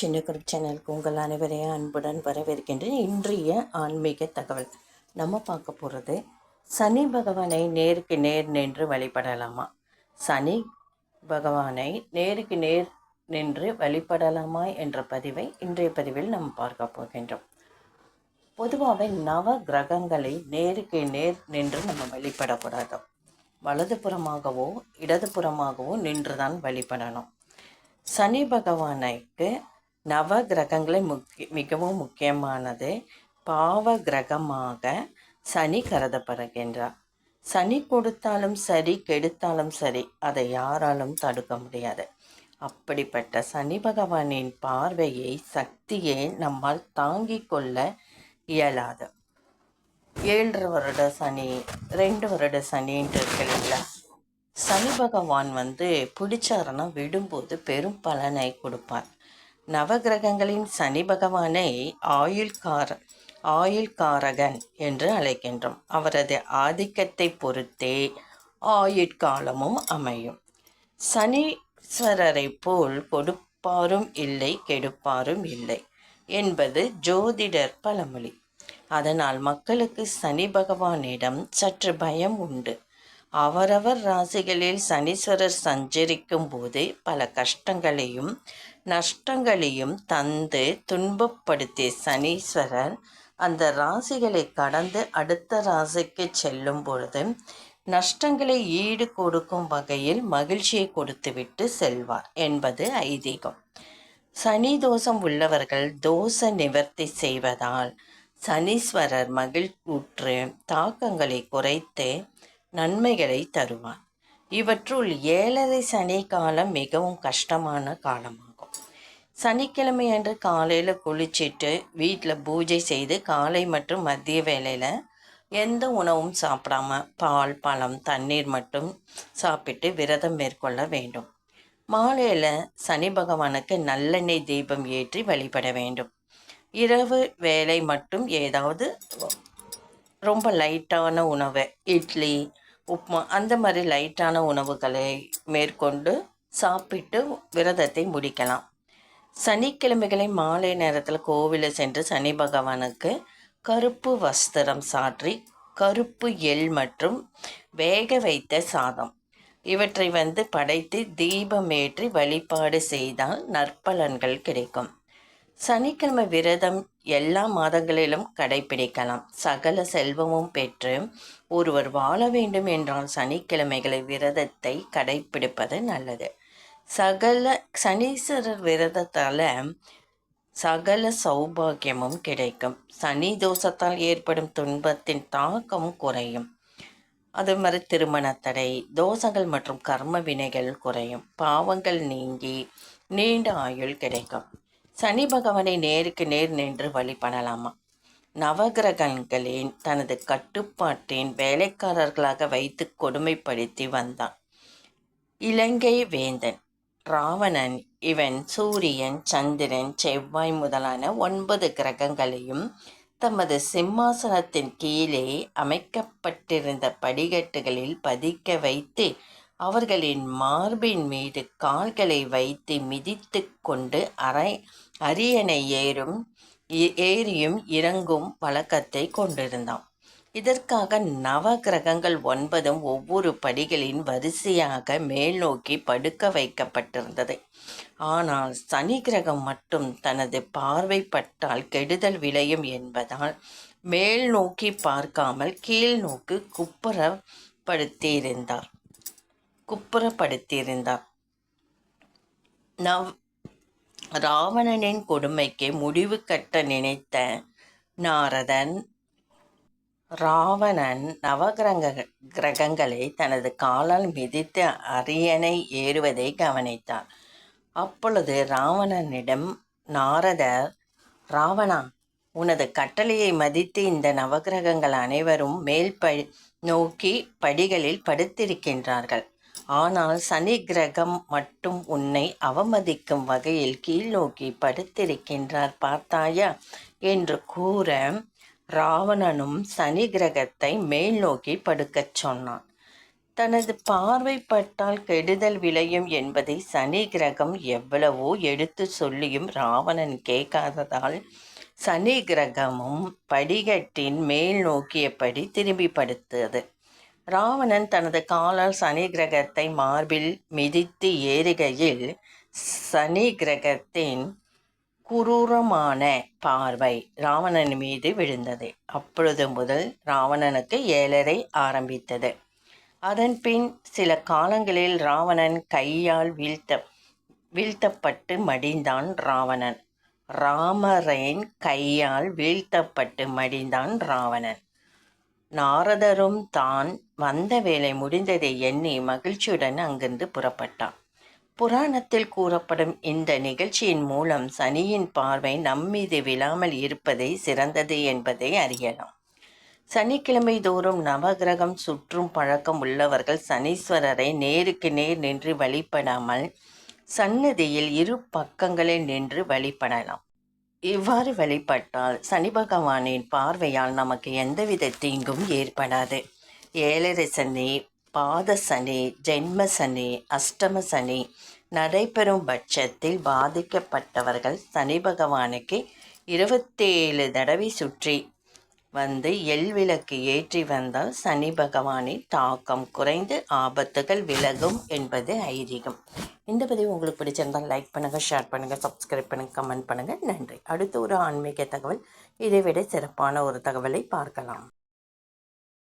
சின்ன குரூப் சேனலுக்கு உங்கள் அனைவரையும் அன்புடன் வரவேற்கின்றேன். இன்றைய ஆன்மீக தகவல். நம்ம பார்க்க போகிறது சனி பகவானை நேருக்கு நேர் நின்று வழிபடலாமா? சனி பகவானை நேருக்கு நேர் நின்று வழிபடலாமா என்ற பதிவை இன்றைய பதிவில் நம்ம பார்க்க போகின்றோம். பொதுவாகவே நவ கிரகங்களை நேருக்கு நேர் நின்று நம்ம வழிபடக்கூடாது. வலதுபுறமாகவோ இடதுபுறமாகவோ நின்று தான் வழிபடணும். சனி பகவானைக்கு நவ கிரகங்களை முக்கிய மிகவும் முக்கியமானது பாவ கிரகமாக சனி கருதப்படுகின்றார். சனி கொடுத்தாலும் சரி கெடுத்தாலும் சரி அதை யாராலும் தடுக்க முடியாது. அப்படிப்பட்ட சனி பகவானின் பார்வையை சக்தியை நம்மால் தாங்கிக் கொள்ள இயலாது. ஏழரை வருட சனி ரெண்டு வருட சனின்ட்டு இருக்கு இல்லைங்களா சனி பகவான் வந்து பிடிச்சாருன்னா விடும்போது பெரும் பலனை கொடுப்பார். நவகிரகங்களின் சனி பகவானை ஆயுள்கார ஆயுள்காரகன் என்று அழைக்கின்றோம். அவரது ஆதிக்கத்தை பொறுத்தே ஆயுட்காலமும் அமையும். சனீஸ்வரரை போல் கொடுப்பாரும் இல்லை கெடுப்பாரும் இல்லை என்பது ஜோதிடர் பழமொழி. அதனால் மக்களுக்கு சனி பகவானிடம் சற்று பயம் உண்டு. அவரவர் ராசிகளில் சனீஸ்வரர் சஞ்சரிக்கும் போது பல கஷ்டங்களையும் நஷ்டங்களையும் தந்து துன்பப்படுத்திய சனீஸ்வரர் அந்த ராசிகளை கடந்து அடுத்த ராசிக்கு செல்லும் பொழுது நஷ்டங்களை ஈடு கொடுக்கும் வகையில் மகிழ்ச்சியை கொடுத்துவிட்டு செல்வார் என்பது ஐதீகம். சனி தோஷம் உள்ளவர்கள் தோஷ நிவர்த்தி செய்வதால் சனீஸ்வரர் மகிழ்வுற்று தாக்கங்களை குறைத்து நன்மைகளை தருவார். இவற்றுள் ஏழரை சனி காலம் மிகவும் கஷ்டமான காலமாகும் சனிக்கிழமை அன்று காலையில் குளிச்சுட்டு வீட்டில் பூஜை செய்து காலை மற்றும் மதிய வேளையில் எந்த உணவும் சாப்பிடாம பால் பழம் தண்ணீர் மட்டும் சாப்பிட்டு விரதம் மேற்கொள்ள வேண்டும். மாலையில் சனி பகவானுக்கு நல்லெண்ணெய் தீபம் ஏற்றி வழிபட வேண்டும். இரவு வேலை மட்டும் ஏதாவது ரொம்ப லைட்டான உணவு இட்லி உப்மா அந்த மாதிரி லைட்டான உணவுகளை மேற்கொண்டு சாப்பிட்டு விரதத்தை முடிக்கலாம். சனிக்கிழமைகளை மாலை நேரத்தில் கோவிலில் சென்று சனி பகவானுக்கு கருப்பு வஸ்திரம் சாற்றி கருப்பு எள் மற்றும் வேக வைத்த சாதம். இவற்றை வந்து படைத்து தீபமேற்றி வழிபாடு செய்தால் நற்பலன்கள் கிடைக்கும். சனிக்கிழமை விரதம் எல்லா மாதங்களிலும் கடைபிடிக்கலாம். சகல செல்வமும் பெற்று ஒருவர் வாழ வேண்டும் என்றால் சனிக்கிழமைகளை விரதத்தை கடைபிடிப்பது நல்லது. சகல சனீஸ்வரர் விரதத்தால் சகல சௌபாகியமும் கிடைக்கும். சனி தோஷத்தால் ஏற்படும் துன்பத்தின் தாக்கம் குறையும். அது மாதிரி திருமண தடை தோஷங்கள் மற்றும் கர்ம வினைகள் குறையும். பாவங்கள் நீங்கி நீண்ட ஆயுள் கிடைக்கும். சனி பகவானை நேருக்கு நேர் நின்று வழிபடலாமா நவகிரகங்களின் தனது கட்டுப்பாட்டின் வேலைக்காரர்களாக வைத்து கொடுமைப்படுத்தி வந்தான். இலங்கை வேந்தன். ராவணன் இவன் சூரியன் சந்திரன் செவ்வாய் முதலான ஒன்பது கிரகங்களையும் தமது சிம்மாசனத்தின் கீழே அமைக்கப்பட்டிருந்த படிக்கட்டுகளில் பதிக்க வைத்து அவர்களின் மார்பின் மீது கால்களை வைத்து மிதித்து கொண்டு அரை அரியணை ஏறும் ஏறியும் இறங்கும் வழக்கத்தை கொண்டிருந்தான். இதற்காக நவ கிரகங்கள் ஒன்பதும் ஒவ்வொரு படிகளின் வரிசையாக மேல் நோக்கி படுக்க வைக்கப்பட்டிருந்தது. ஆனால் சனி கிரகம் மட்டும் தனது பார்வைப்பட்டால் கெடுதல் விளையும் என்பதால் மேல் நோக்கி பார்க்காமல் கீழ் நோக்கு குப்புறப்படுத்தியிருந்தார். குப்புறப்படுத்தியிருந்தார். நவ் ராவணனின் கொடுமைக்கு முடிவு கட்ட நினைத்த நாரதன் ராவணன் நவகிரக கிரகங்களை தனது காலால் மிதித்து அரியணை ஏறுவதை கவனித்தார் அப்பொழுது ராவணனிடம் நாரதர் ராவணா உனது கட்டளையை மதித்து இந்த நவகிரகங்கள் அனைவரும் மேல் ப நோக்கி படிகளில் படுத்திருக்கின்றார்கள். ஆனால் சனி கிரகம் மட்டும் உன்னை அவமதிக்கும் வகையில் கீழ் நோக்கி படுத்திருக்கின்றார் பார்த்தாயா? என்று கூற ராவணனும் சனி கிரகத்தை மேல் நோக்கி படுக்கச் சொன்னான். தனது பார்வைப்பட்டால் கெடுதல் விளையும் என்பதை சனி கிரகம் எவ்வளவோ எடுத்து சொல்லியும் ராவணன் கேட்காததால் சனி கிரகமும் படிகட்டின் மேல் நோக்கியபடி திரும்பி படுத்தது. ராவணன் தனது காலால் சனி கிரகத்தை மார்பில் மிதித்து ஏறுகையில் சனி கிரகத்தின் குரூரமான பார்வை ராவணன் மீது விழுந்தது. அப்பொழுது முதல் ராவணனுக்கு ஏழரை ஆரம்பித்தது. அதன் பின் சில காலங்களில் ராவணன் கையால் வீழ்த்த வீழ்த்தப்பட்டு மடிந்தான் ராவணன். ராமரின் கையால் வீழ்த்தப்பட்டு மடிந்தான் ராவணன். நாரதரும் தான் வந்த வேலை முடிந்ததை எண்ணி மகிழ்ச்சியுடன் அங்கிருந்து புறப்பட்டான். புராணத்தில் கூறப்படும் இந்த நிகழ்ச்சியின் மூலம் சனியின் பார்வை நம்மீது விழாமல் இருப்பதை சிறந்தது என்பதை அறியலாம். சனிக்கிழமை தோறும் நவகிரகம் சுற்றும் பழக்கம் உள்ளவர்கள் சனீஸ்வரரை நேருக்கு நேர் நின்று வழிபடாமல் சன்னதியில் இரு பக்கங்களில் நின்று வழிபடலாம். இவ்வாறு வழிபட்டால் சனி பகவானின் பார்வையால் நமக்கு எந்தவித தீங்கும் ஏற்படாது. ஏழரை சனி பாத சனி ஜென்ம சனி அஷ்டம சனி நடைபெறும் பட்சத்தில் பாதிக்கப்பட்டவர்கள் சனி பகவானுக்கு இருபத்தேழு தடவை சுற்றி வந்து எல் விளக்கு ஏற்றி வந்தால் சனி பகவானின் தாக்கம் குறைந்து ஆபத்துகள் விலகும் என்பது ஐதீகம். இந்த பதிவு உங்களுக்கு பிடிச்சிருந்தால் லைக் பண்ணுங்கள் ஷேர் பண்ணுங்கள் சப்ஸ்கிரைப் பண்ணுங்கள் கமெண்ட் பண்ணுங்கள் நன்றி. அடுத்து ஒரு ஆன்மீக தகவல். இதைவிட சிறப்பான ஒரு தகவலை பார்க்கலாம்.